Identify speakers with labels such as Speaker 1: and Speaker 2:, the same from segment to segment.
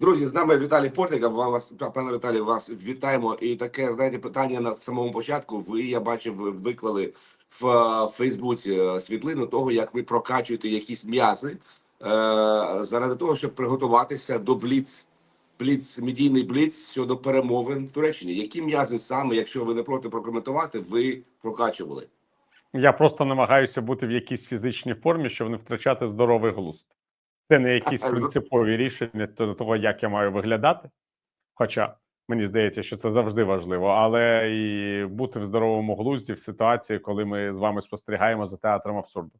Speaker 1: Друзі, з нами Віталій Портников. Вам вас, пане Віталій, вас вітаємо. І таке, знаєте, питання на самому початку. Ви, я бачив, ви виклали в е, Фейсбуці е, світлину того, як ви прокачуєте якісь м'язи е, заради того, щоб приготуватися до бліц, бліц, медійний бліц щодо перемовин в Туреччині. Які м'язи саме, якщо ви не проти прокоментувати, ви прокачували?
Speaker 2: Я просто намагаюся бути в якійсь фізичній формі, щоб не втрачати здоровий глузд. Це не якісь принципові рішення до того, як я маю виглядати. Хоча мені здається, що це завжди важливо, але і бути в здоровому глузді в ситуації, коли ми з вами спостерігаємо за театром абсурду.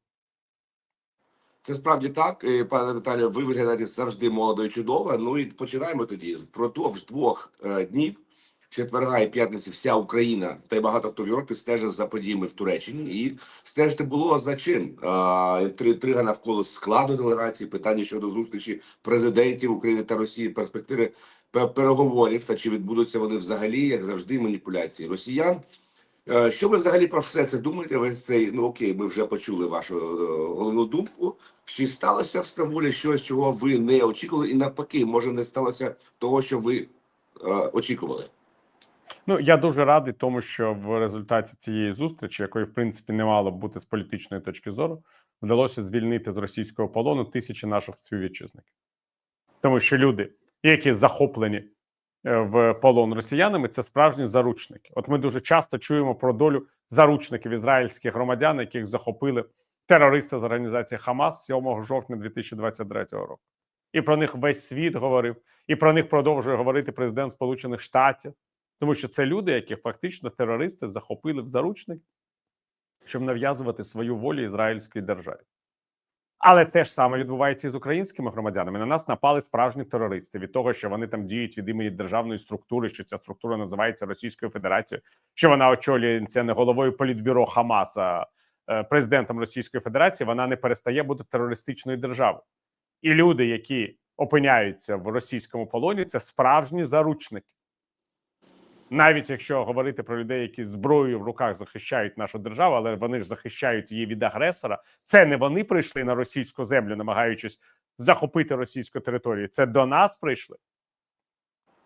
Speaker 1: Це справді так, пане Віталію. Ви виглядаєте завжди молодо і чудово. Ну і починаємо тоді. Впродовж двох е, днів, четверга і п'ятниці, вся Україна та й багато хто в Європі стежив за подіями в Туреччині. І стежити було за чим. Три трига навколо складу делегації, питання щодо зустрічі президентів України та Росії, перспективи переговорів та чи відбудуться вони взагалі, як завжди, маніпуляції росіян. Е, Що ви взагалі про все це думаєте? Весь цей ну окей, ми вже почули вашу е, головну думку. Чи сталося в Стамбулі щось, чого ви не очікували, і навпаки, може не сталося того, що ви е, очікували?
Speaker 2: Ну я дуже радий, тому що в результаті цієї зустрічі, якої в принципі не мало б бути з політичної точки зору, вдалося звільнити з російського полону тисячі наших співвітчизників, тому що люди, які захоплені е, в полон росіянами, це справжні заручники. От ми дуже часто чуємо про долю заручників ізраїльських громадян, яких захопили терористи з організації Хамас 7 жовтня 2023 року. І про них весь світ говорив, і про них продовжує говорити президент Сполучених Штатів. Тому що це люди, яких фактично терористи захопили в заручник, щоб нав'язувати свою волю ізраїльській державі. Але те ж саме відбувається і з українськими громадянами. На нас напали справжні терористи від того, що вони там діють від імені державної структури, що ця структура називається Російською Федерацією, що вона очолюється не головою політбюро Хамаса, е, президентом Російської Федерації. Вона не перестає бути терористичною державою. І люди, які опиняються в російському полоні, це справжні заручники навіть якщо говорити про людей, які зброєю в руках захищають нашу державу, але вони ж захищають її від агресора. Це не вони прийшли на російську землю, намагаючись захопити російську територію. Це до нас прийшли.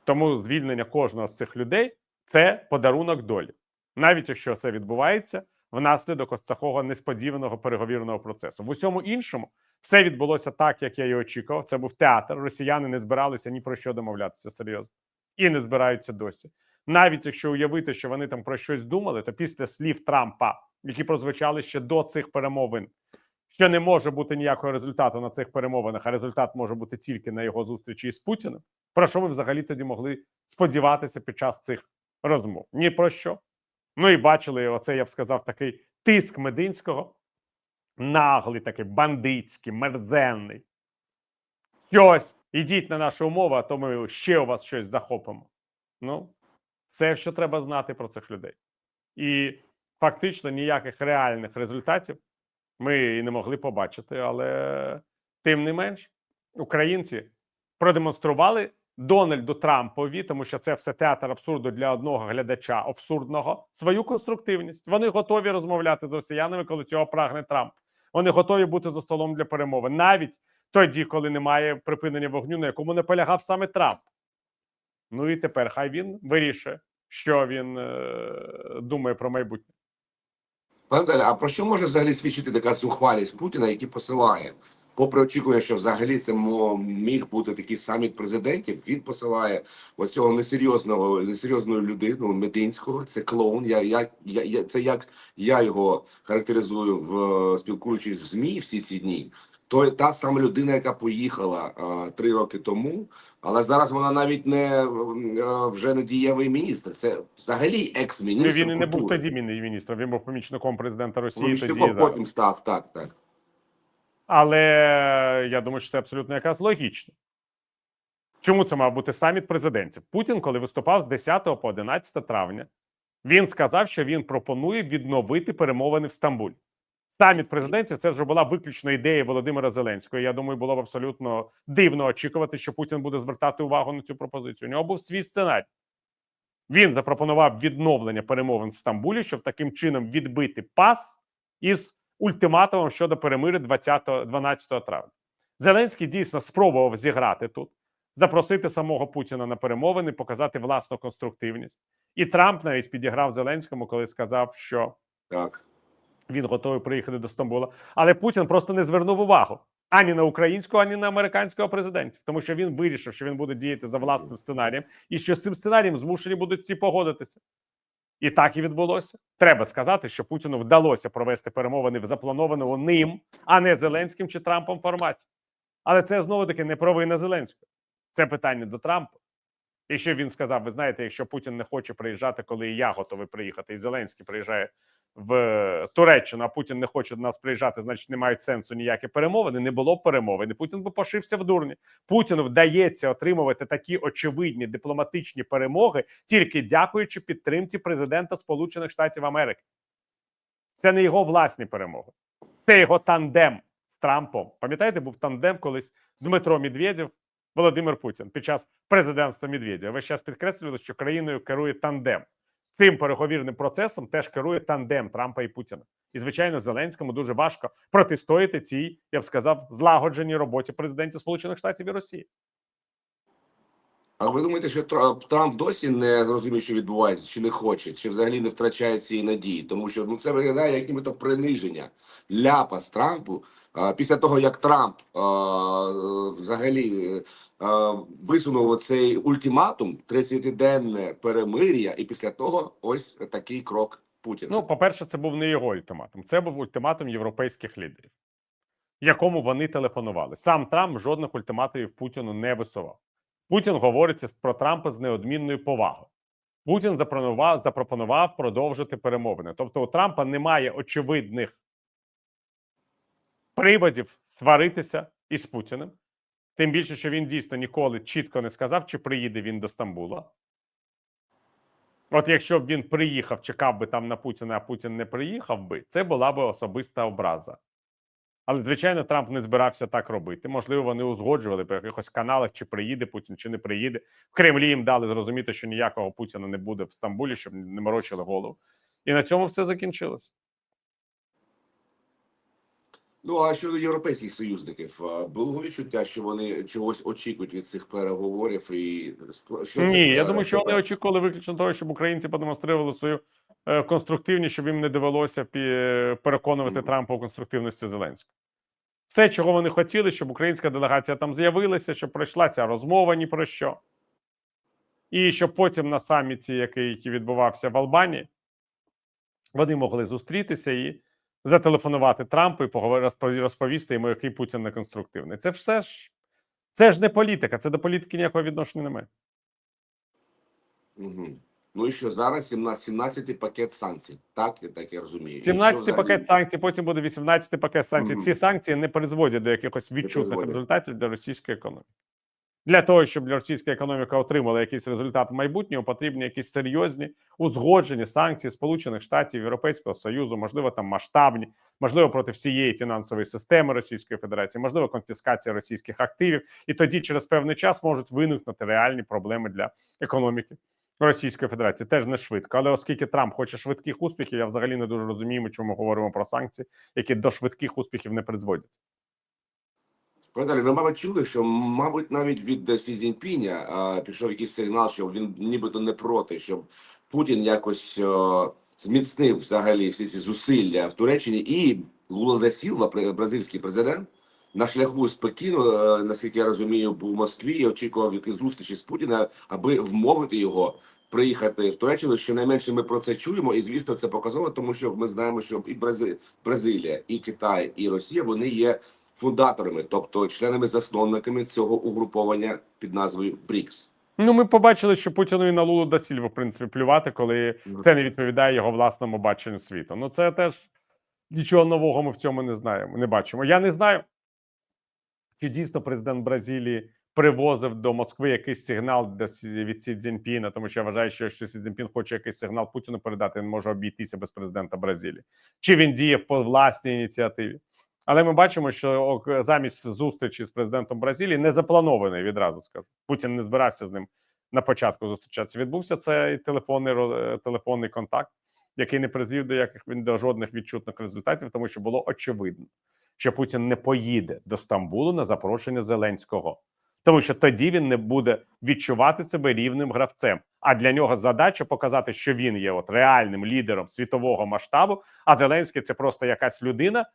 Speaker 2: Тому звільнення кожного з цих людей це подарунок долі, навіть якщо це відбувається внаслідок такого несподіваного переговірного процесу. В усьому іншому все відбулося так, як я і очікував. Це був театр. Росіяни не збиралися ні про що домовлятися серйозно і не збираються досі навіть якщо уявити, що вони там про щось думали, то після слів Трампа, які прозвучали ще до цих перемовин, що не може бути ніякого результату на цих перемовинах, а результат може бути тільки на його зустрічі з Путіним. Про що ви взагалі тоді могли сподіватися під час цих розмов? Ні про що. Ну і бачили оце, я б сказав, такий тиск Мединського, наглий, такий бандитський, мерзенний. Щось, ідіть на нашу умову, а то ми ще у вас щось захопимо. Ну, все, що треба знати про цих людей. І фактично ніяких реальних результатів ми і не могли побачити. Але тим не менш, українці продемонстрували Дональду Трампові, тому що це все театр абсурду для одного глядача абсурдного, свою конструктивність. Вони готові розмовляти з росіянами, коли цього прагне Трамп. Вони готові бути за столом для перемови, навіть тоді, коли немає припинення вогню, на якому не полягав саме Трамп. Ну і тепер хай він вирішує, що він е, думає про майбутнє.
Speaker 1: Пане Віталію, а про що може взагалі свідчити така зухвалість Путіна, який посилає? Попри очікування, що взагалі це міг бути такий саміт президентів, він посилає ось цього несерйозного, несерйозну людину Мединського. Це клоун. Я, я, я, це як я його характеризую в спілкуючись з ЗМІ всі ці дні. То та сама людина, яка поїхала а, три роки тому, але зараз вона навіть не е, вже не дієвий міністр. Це взагалі екс-міністр.
Speaker 2: він і не був тоді міні- міністром, він був помічником президента Росії.
Speaker 1: Ну,
Speaker 2: Тоді,
Speaker 1: потім став, так, так.
Speaker 2: Але я думаю, що це абсолютно якраз логічно. Чому це мав бути саміт президентів? Путін, коли виступав з 10 по 11 травня, він сказав, що він пропонує відновити перемовини в Стамбулі. Саміт президентів це вже була виключно ідея Володимира Зеленського. Я думаю, було б абсолютно дивно очікувати, що Путін буде звертати увагу на цю пропозицію. У нього був свій сценарій. Він запропонував відновлення перемовин в Стамбулі, щоб таким чином відбити пас із ультиматумом щодо перемири 20 12 травня. Зеленський дійсно спробував зіграти тут, запросити самого Путіна на перемовини, показати власну конструктивність. І Трамп навіть підіграв Зеленському, коли сказав, що
Speaker 1: Так.
Speaker 2: Він готовий приїхати до Стамбула. Але Путін просто не звернув увагу ані на українського, ані на американського президентів, тому що він вирішив, що він буде діяти за власним сценарієм, і що з цим сценарієм змушені будуть всі погодитися. І так і відбулося. Треба сказати, що Путіну вдалося провести перемовини в запланованому ним, а не Зеленським чи Трампом форматі. Але це знову таки не провина Зеленського. Це питання до Трампа. Якщо він сказав: ви знаєте, якщо Путін не хоче приїжджати, коли і я готовий приїхати, і Зеленський приїжджає в Туреччину, а Путін не хоче до нас приїжджати, значить не мають сенсу ніякі перемовини. Не було б перемовин. Путін би пошився в дурні. Путіну вдається отримувати такі очевидні дипломатичні перемоги тільки дякуючи підтримці президента Сполучених Штатів Америки. Це не його власні перемоги, це його тандем з Трампом. Пам'ятаєте, був тандем колись Дмитро Медведєв, Володимир Путін під час президентства Медведєва. Весь час підкреслювали, що країною керує тандем. Цим переговірним процесом теж керує тандем Трампа і Путіна. І звичайно, Зеленському дуже важко протистояти цій, я б сказав, злагодженій роботі президентів Сполучених Штатів і Росії.
Speaker 1: А ви думаєте, що Тра- Трамп досі не зрозумів, що відбувається, чи не хоче, чи взагалі не втрачає цієї надії? Тому що ну це виглядає як нібито приниження ляпас Трампу а, після того, як Трамп взагалі висунув оцей ультиматум 30-денне перемир'я, і після того ось такий крок Путіна.
Speaker 2: Ну, по-перше, це був не його ультиматум, це був ультиматум європейських лідерів, якому вони телефонували. Сам Трамп жодних ультиматумів Путіну не висував. Путін говорить про Трампа з неодмінною повагою. Путін запропонував, запропонував продовжити перемовини. Тобто, у Трампа немає очевидних приводів сваритися із Путіним. Тим більше, що він дійсно ніколи чітко не сказав, чи приїде він до Стамбула. От якщо б він приїхав, чекав би там на Путіна, а Путін не приїхав би, це була би особиста образа. Але, звичайно, Трамп не збирався так робити. Можливо, вони узгоджували по якихось каналах, чи приїде Путін, чи не приїде. В Кремлі їм дали зрозуміти, що ніякого Путіна не буде в Стамбулі, щоб не морочили голову. І на цьому все закінчилось.
Speaker 1: Ну а щодо європейських союзників, було відчуття, що вони чогось очікують від цих переговорів, і що
Speaker 2: Ні, я думаю, що вони очікували виключно того, щоб українці продемонстрували свою е, конструктивність, щоб їм не довелося переконувати
Speaker 1: Мгм.
Speaker 2: Трампа у конструктивності Зеленського. Все, чого вони хотіли, щоб українська делегація там з'явилася, щоб пройшла ця розмова ні про що. І щоб потім на саміті, який відбувався в Албанії, вони могли зустрітися і зателефонувати Трампу і розповісти йому, який Путін неконструктивний. Це все ж це ж не політика, це до політики ніякого відношення немає.
Speaker 1: Мгм. Ну і що зараз 17, 17 пакет санкцій. Так, я так я розумію. І
Speaker 2: 17
Speaker 1: взагалі?
Speaker 2: пакет санкцій, потім буде 18 пакет санкцій.
Speaker 1: Мгм.
Speaker 2: Ці санкції не призводять до якихось відчутних результатів для російської економіки. Для того, щоб російська економіка отримала якийсь результат в майбутньому, потрібні якісь серйозні узгоджені санкції Сполучених Штатів, Європейського Союзу, можливо, там масштабні, можливо, проти всієї фінансової системи Російської Федерації, можливо, конфіскація російських активів, і тоді через певний час можуть виникнути реальні проблеми для економіки. Російської Федерації теж не швидко, але оскільки Трамп хоче швидких успіхів, я взагалі не дуже розумію, чому говоримо про санкції, які до швидких успіхів не призводять.
Speaker 1: Пане Віталій, ви, мабуть, чули, що, мабуть, навіть від е, Сі Цзіньпіня а, пішов якийсь сигнал, що він нібито не проти, щоб Путін якось е, зміцнив взагалі всі ці зусилля в Туреччині і Лула да Сілва, бразильський президент, на шляху з Пекіну, е, наскільки я розумію, був в Москві і очікував якісь зустрічі з Путіна, аби вмовити його приїхати в Туреччину. Щонайменше ми про це чуємо, і звісно, це показово, тому що ми знаємо, що і Брази... Бразилія, і Китай, і Росія вони є фундаторами, тобто членами-засновниками цього угруповання під назвою БРІКС.
Speaker 2: Ну, ми побачили, що Путіну і на Лулу да Сільву, в принципі, плювати, коли це не відповідає його власному баченню світу. Ну, це теж нічого нового ми в цьому не знаємо, не бачимо. Я не знаю, чи дійсно президент Бразилії привозив до Москви якийсь сигнал від Сі Цзіньпіна, тому що я вважаю, що якщо Сі Цзіньпін хоче якийсь сигнал Путіну передати, він може обійтися без президента Бразилії. Чи він діє по власній ініціативі? Але ми бачимо, що замість зустрічі з президентом Бразилії не запланований, відразу скажу. Путін не збирався з ним на початку зустрічатися. Відбувся цей телефонний е, телефонний контакт, який не призвів до яких він до жодних відчутних результатів, тому що було очевидно, що Путін не поїде до Стамбулу на запрошення Зеленського. тому що тоді він не буде відчувати себе рівним гравцем. А для нього задача показати, що він є от реальним лідером світового масштабу. А Зеленський це просто якась людина,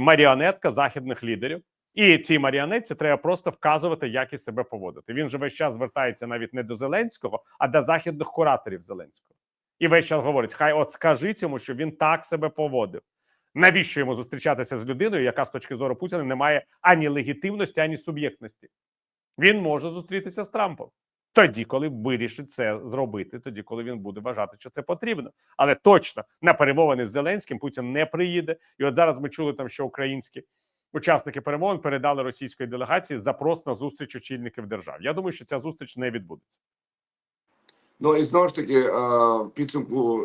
Speaker 2: маріонетка західних лідерів. І цій маріонетці треба просто вказувати, як із себе поводити. Він же весь час звертається навіть не до Зеленського, а до західних кураторів Зеленського. І весь час говорить: хай от скажіть йому, що він так себе поводив. Навіщо йому зустрічатися з людиною, яка з точки зору Путіна не має ані легітимності, ані суб'єктності? Він може зустрітися з Трампом тоді, коли вирішить це зробити, тоді, коли він буде вважати, що це потрібно. Але точно на перемовини з Зеленським Путін не приїде. І от зараз ми чули там, що українські учасники перемовин передали російської делегації запрос на зустріч очільників держав. Я думаю, що ця зустріч не відбудеться.
Speaker 1: Ну і знову ж таки, е, в підсумку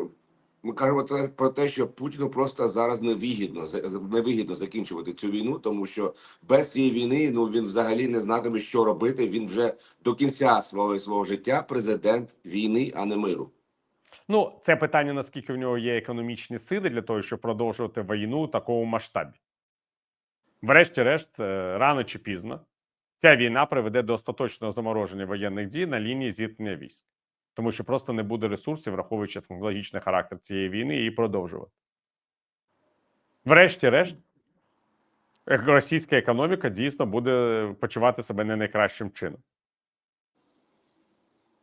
Speaker 1: ми кажемо про те, що Путіну просто зараз невигідно невигідно закінчувати цю війну, тому що без цієї війни ну він взагалі не знатиме, що робити. Він вже до кінця свого свого життя президент війни, а не миру.
Speaker 2: Ну, це питання: наскільки в нього є економічні сили для того, щоб продовжувати війну у такому масштабі. Врешті-решт, е, рано чи пізно, ця війна приведе до остаточного замороження воєнних дій на лінії зіткнення військ, тому що просто не буде ресурсів, враховуючи технологічний характер цієї війни, її продовжувати. Врешті-решт, е, російська економіка дійсно буде почувати себе не найкращим чином.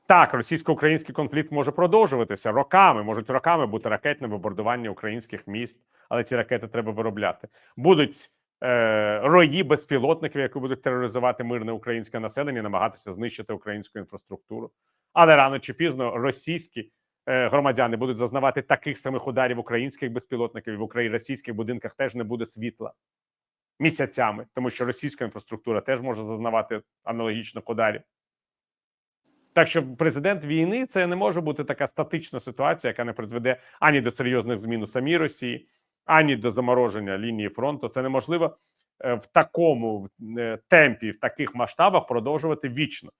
Speaker 2: Так, російсько-український конфлікт може продовжуватися роками, можуть роками бути ракетне бомбардування українських міст, але ці ракети треба виробляти. Будуть е, рої безпілотників, які будуть тероризувати мирне українське населення, намагатися знищити українську інфраструктуру. Але рано чи пізно російські е, громадяни будуть зазнавати таких самих ударів українських безпілотників. В Україні російських будинках теж не буде світла місяцями, тому що російська інфраструктура теж може зазнавати аналогічних ударів. Так що президент війни це не може бути така статична ситуація, яка не призведе ані до серйозних змін у самій Росії, ані до замороження лінії фронту. Це неможливо е, в такому е, темпі, в таких масштабах продовжувати вічно,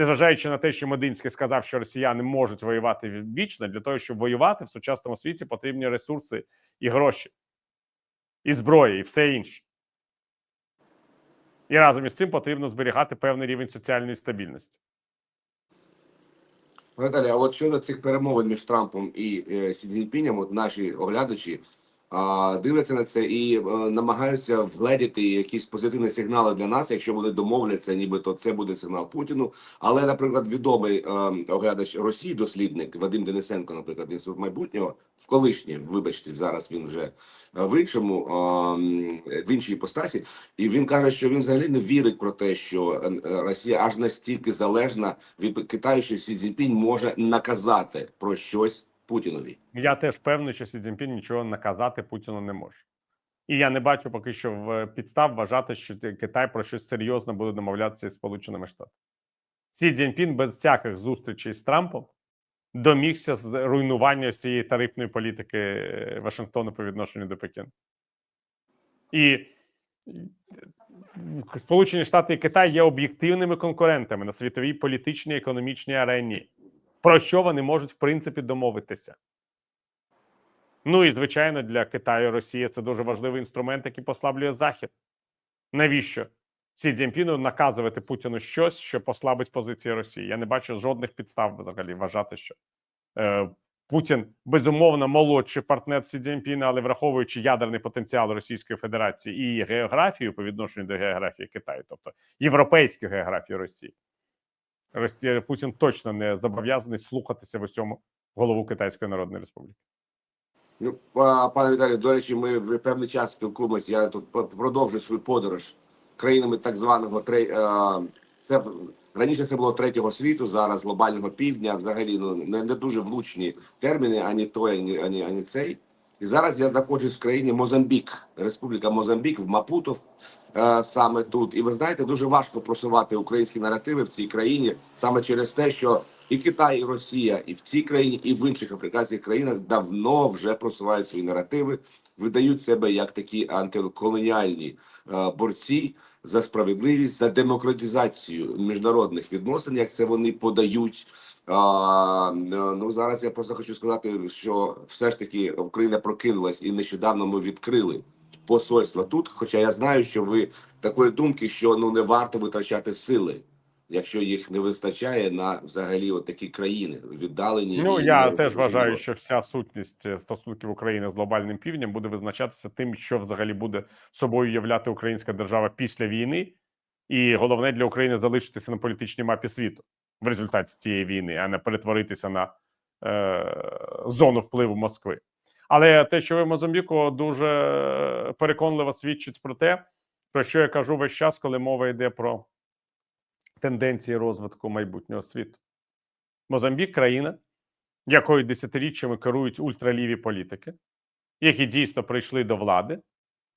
Speaker 2: незважаючи на те, що Мединський сказав, що росіяни можуть воювати вічно. Для того, щоб воювати в сучасному світі, потрібні ресурси і гроші, і зброя, і все інше. І разом із цим потрібно зберігати певний рівень соціальної стабільності.
Speaker 1: Наталя, а от щодо цих перемовин між Трампом і е, Сі Цзіньпінем, от наші оглядачі дивляться на це і е, намагаються вгледіти якісь позитивні сигнали для нас, якщо вони домовляться, нібито це буде сигнал Путіну. Але, наприклад, відомий е, оглядач Росії, дослідник Вадим Денисенко, наприклад, інститут майбутнього, в колишнє, вибачте, зараз він вже е, в іншому в іншій постасі, і він каже, що він взагалі не вірить про те, що Росія аж настільки залежна від Китаю, що Сі Цзіньпінь може наказати про щось Путінові.
Speaker 2: Я теж певний, що Сі Цзіньпін нічого наказати Путіну не може. І я не бачу поки що в підстав вважати, що Китай про щось серйозно буде домовлятися із Сполученими Штатами. Сі Цзіньпін без всяких зустрічей з Трампом домігся з руйнування цієї тарифної політики е, Вашингтону по відношенню до Пекіну. І е, Сполучені Штати і Китай є об'єктивними конкурентами на світовій політичній і економічній арені. Про що вони можуть в принципі домовитися? Ну і звичайно, для Китаю і Росії це дуже важливий інструмент, який послаблює Захід. Навіщо Сі Цзіньпіну наказувати Путіну щось, що послабить позиції Росії? Я не бачу жодних підстав взагалі вважати, що е, Путін безумовно молодший партнер Сі Цзіньпіна, але враховуючи ядерний потенціал Російської Федерації і географію по відношенню до географії Китаю, тобто європейську географію Росії, Росія Путін точно не зобов'язаний слухатися в усьому голову Китайської Народної Республіки.
Speaker 1: Ну, пане Віталію, до речі, ми в певний час спілкуємося. Я тут продовжую свою подорож країнами так званого це раніше це було третього світу, зараз глобального півдня. Взагалі ну не, не дуже влучні терміни, ані той, ані, ані, ані цей. І зараз я знаходжусь в країні Мозамбік, Республіка Мозамбік, в Мапутов, е, саме тут. І ви знаєте, дуже важко просувати українські наративи в цій країні саме через те, що і Китай, і Росія, і в цій країні, і в інших африканських країнах давно вже просувають свої наративи, видають себе як такі антиколоніальні е, борці за справедливість, за демократизацію міжнародних відносин, як це вони подають. А, е, ну зараз я просто хочу сказати, що все ж таки Україна прокинулась, і нещодавно ми відкрили посольство тут. Хоча я знаю, що ви такої думки, що ну не варто витрачати сили якщо їх не вистачає на взагалі от такі країни віддалені.
Speaker 2: Ну я теж вважаю, що вся сутність е, стосунків України з глобальним півднем буде визначатися тим, що взагалі буде собою являти українська держава після війни, і головне для України залишитися на політичній мапі світу в результаті цієї війни, а не перетворитися на е, зону впливу Москви. Але те, що ви Мозамбіку дуже переконливо свідчить про те, про що я кажу весь час, коли мова йде про тенденції розвитку майбутнього світу. Мозамбік країна, якою десятиріччями керують ультраліві політики, які дійсно прийшли до влади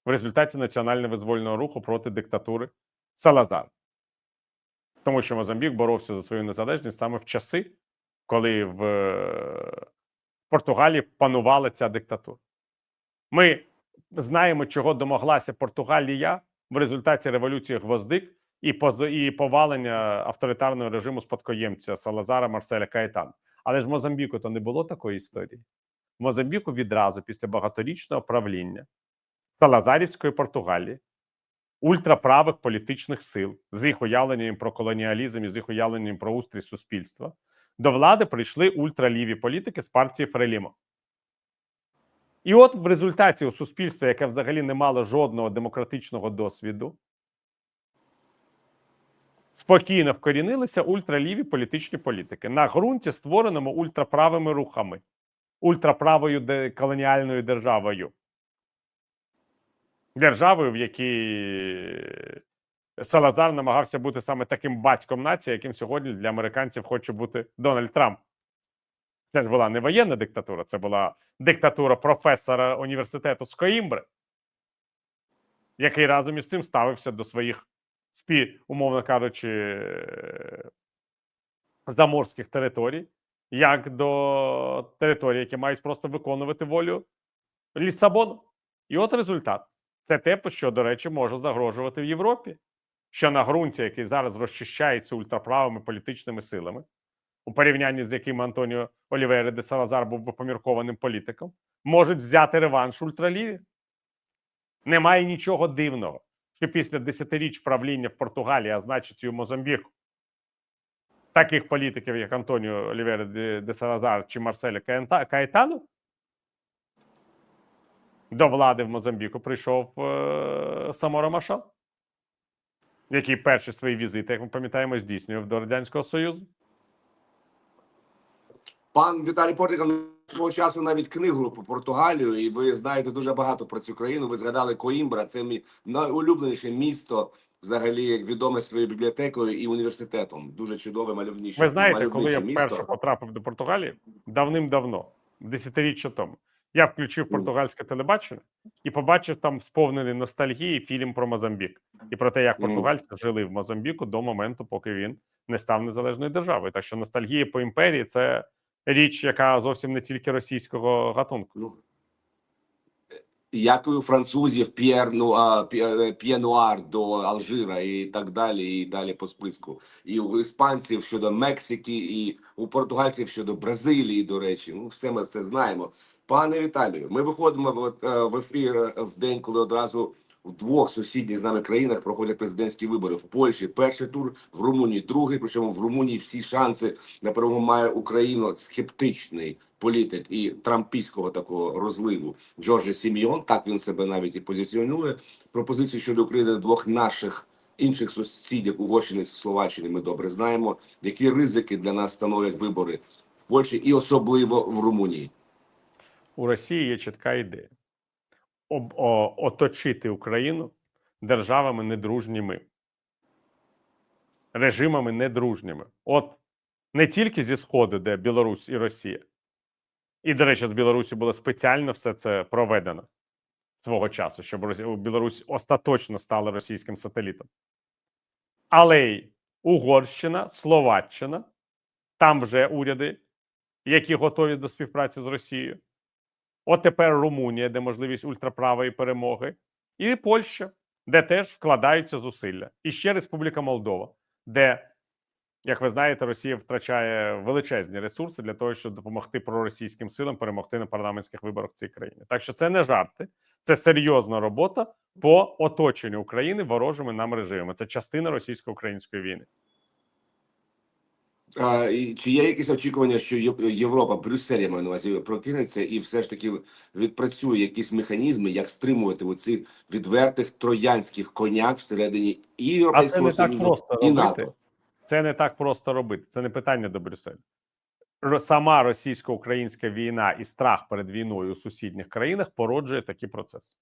Speaker 2: в результаті національно-визвольного руху проти диктатури Салазар. Тому що Мозамбік боровся за свою незалежність саме в часи, коли в е, Португалії панувала ця диктатура. Ми знаємо, чого домоглася Португалія в результаті революції Гвоздик і повалення авторитарного режиму спадкоємця Салазара Марселя Каетана. Але ж в Мозамбіку то не було такої історії. В Мозамбіку відразу після багаторічного правління Салазарівської Португалії, ультраправих політичних сил з їх уявленням про колоніалізм і з їх уявленням про устрій суспільства, до влади прийшли ультраліві політики з партії Фрелімо. І от в результаті у суспільства, яке взагалі не мало жодного демократичного досвіду, спокійно вкорінилися ультраліві політичні політики на ґрунті, створеному ультраправими рухами, ультраправою колоніальною державою. Державою, в якій Салазар намагався бути саме таким батьком нації, яким сьогодні для американців хоче бути Дональд Трамп. Це ж була не воєнна диктатура, це була диктатура професора університету з Коїмбри, який разом із цим ставився до своїх спі, умовно кажучи, е, заморських територій, як до територій, які мають просто виконувати волю Лісабону. І от результат. Це те, що, до речі, може загрожувати в Європі, що на ґрунті, який зараз розчищається ультраправими політичними силами, у порівнянні з яким Антоніо Олівери де Салазар був би поміркованим політиком, можуть взяти реванш ультраліві. Немає нічого дивного, що після десятиріч правління в Португалії, а значить і у Мозамбіку, таких політиків, як Антоніо Олівери де, Салазар чи Марселя Каєтану, до влади в Мозамбіку прийшов е, Самора Машал, який перші свої візити, як ми пам'ятаємо, здійснював до Радянського Союзу.
Speaker 1: Пан Віталій Портников свого часу навіть книгу про Португалію, і ви знаєте дуже багато про цю країну. Ви згадали Коімбра, це мій найулюбленіше місто, взагалі як відоме своєю бібліотекою і університетом. Дуже чудове, мальовніше.
Speaker 2: Ви знаєте, коли я
Speaker 1: місто.
Speaker 2: вперше потрапив до Португалії давним-давно, десятиріччя тому, я включив португальське телебачення і побачив там сповнений ностальгії фільм про Мозамбік і про те, як
Speaker 1: Мгм.
Speaker 2: португальці жили в Мозамбіку до моменту, поки він не став незалежною державою. Так що ностальгія по імперії це річ, яка зовсім не тільки російського гатунку.
Speaker 1: Ну, як і у французів П'єр Нуа, П'є- П'є до Алжира і так далі, і далі по списку. І у іспанців щодо Мексики, і у португальців щодо Бразилії, до речі. Ну, все ми це знаємо. Пане Віталію, ми виходимо от, е, в ефір е, в день, коли одразу в двох сусідніх з нами країнах проходять президентські вибори. В Польщі перший тур, в Румунії другий. Причому в Румунії всі шанси на перемогу має Україну скептичний політик і трампійського такого розливу Джорджі Сіміон. Так він себе навіть і позиціонує. Пропозицію щодо України двох наших інших сусідів Угорщини Словаччини. Ми добре знаємо, які ризики для нас становлять вибори в Польщі і особливо в Румунії.
Speaker 2: У Росії є чітка ідея об, о, оточити Україну державами недружніми, режимами недружніми. От не тільки зі Сходу, де Білорусь і Росія. І, до речі, з Білорусі було спеціально все це проведено свого часу, щоб Білорусь остаточно стала російським сателітом. Але й Угорщина, Словаччина, там вже уряди, які готові до співпраці з Росією. От тепер Румунія, де можливість ультраправої перемоги, і Польща, де теж вкладаються зусилля. І ще Республіка Молдова, де, як ви знаєте, Росія втрачає величезні ресурси для того, щоб допомогти проросійським силам перемогти на парламентських виборах в цій країні. Так що це не жарти, це серйозна робота по оточенню України ворожими нам режимами. Це частина російсько-української війни.
Speaker 1: А, і чи є якісь очікування, що Європа, Брюссель, я маю на увазі, прокинеться і все ж таки відпрацює якісь механізми, як стримувати оці відвертих троянських коняк всередині і
Speaker 2: А це не так
Speaker 1: Союзу
Speaker 2: просто
Speaker 1: і
Speaker 2: робити.
Speaker 1: НАТО?
Speaker 2: Це не так просто робити. Це не питання до Брюсселя. Сама російсько-українська війна і страх перед війною у сусідніх країнах породжує такі процеси.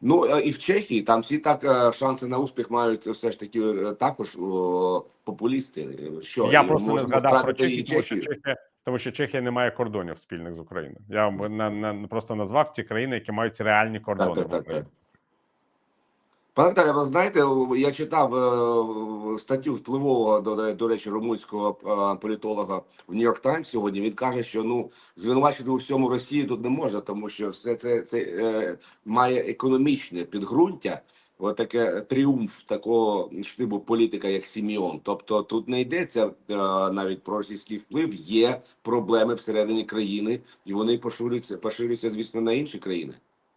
Speaker 1: Ну е, і в Чехії там всі так е, шанси на успіх мають все ж таки е, також о, популісти. Що
Speaker 2: Я просто не згадав про Чехію, тому що Чехія, тому що Чехія не має кордонів спільних з Україною. Я на, на, просто назвав ті країни, які мають реальні кордони.
Speaker 1: Так, так, так, так. Пане Віталію, ви знаєте, я читав е, статтю впливового до, речі румунського е, політолога в Нью-Йорк Таймс сьогодні. Він каже, що ну звинувачити у всьому Росії тут не можна, тому що все це, це е, має економічне підґрунтя. Отаке тріумф такого штибу політика, як Сіміон. Тобто тут не йдеться е, навіть про російський вплив. Є проблеми всередині країни, і вони поширюються, поширюються, звісно, на інші країни.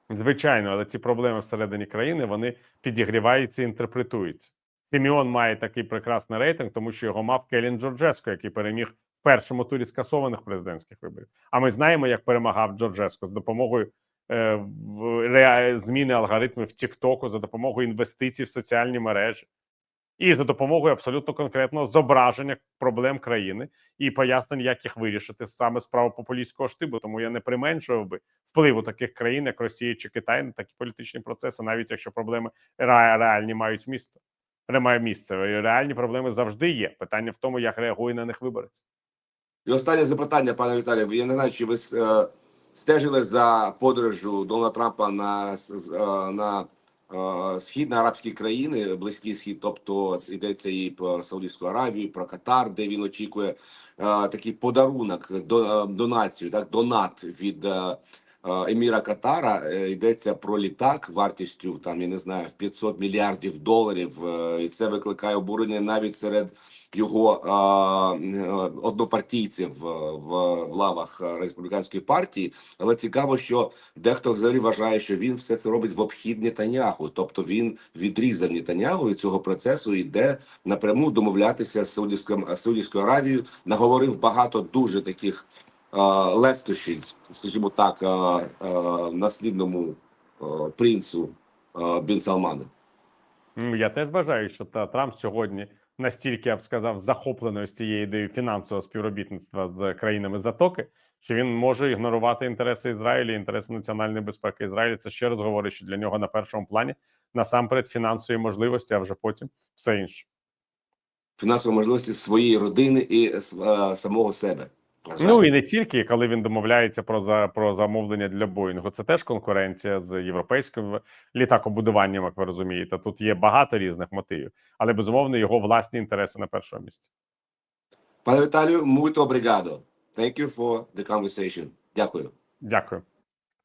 Speaker 2: Звичайно, але ці проблеми всередині країни вони підігріваються і інтерпретуються. Сіміон має такий прекрасний рейтинг, тому що його мав Келін Джорджеско, який переміг в першому турі скасованих президентських виборів. А ми знаємо, як перемагав Джорджеско з допомогою е, в- ре- зміни алгоритмів Тіктоку, за допомогою інвестицій в соціальні мережі. І за допомогою абсолютно конкретного зображення проблем країни і пояснень, як їх вирішити саме з правопопулістського штибу. Тому я не применшував би впливу таких країн, як Росія чи Китай, на такі політичні процеси, навіть якщо проблеми реальні мають місце. Ре- має місце. Реальні проблеми завжди є. Питання в тому, як реагує на них виборець.
Speaker 1: І останнє запитання, пане Віталію. Я не знаю, чи ви е, стежили за подорожю Дональда Трампа на, е, на е, схід на арабські країни, близький схід, тобто йдеться і про Саудівську Аравію, про Катар, де він очікує е, такий подарунок, до, е, донацію, так, донат від. Еміра Катара йдеться про літак вартістю там я не знаю в 500 мільярдів доларів, і це викликає обурення навіть серед його е, однопартійців е, в, лавах республіканської партії. Але цікаво, що дехто взагалі вважає, що він все це робить в обхід Нетаняху. Тобто він відрізав Нетаняху від цього процесу йде напряму домовлятися з Саудівською Саудівською Аравією. Наговорив багато дуже таких лестощів, скажімо так, наслідному принцу Бін Салману.
Speaker 2: М, Я теж вважаю, що та Трамп сьогодні настільки я б сказав захопленою з цією ідеєю фінансового співробітництва з країнами Затоки, що він може ігнорувати інтереси Ізраїлю, інтереси національної безпеки Ізраїля. Це ще раз говорить, що для нього на першому плані насамперед фінансові можливості, а вже потім все інше.
Speaker 1: Фінансові можливості своєї родини і е, самого себе.
Speaker 2: Ну і не тільки коли він домовляється про за про замовлення для Боїнгу. Це теж конкуренція з європейським літакобудуванням, як ви розумієте. Тут є багато різних мотивів, але безумовно його власні інтереси на першому місці.
Speaker 1: Пане Віталію, muito obrigado. Thank you for the conversation. Дякую.
Speaker 2: Дякую.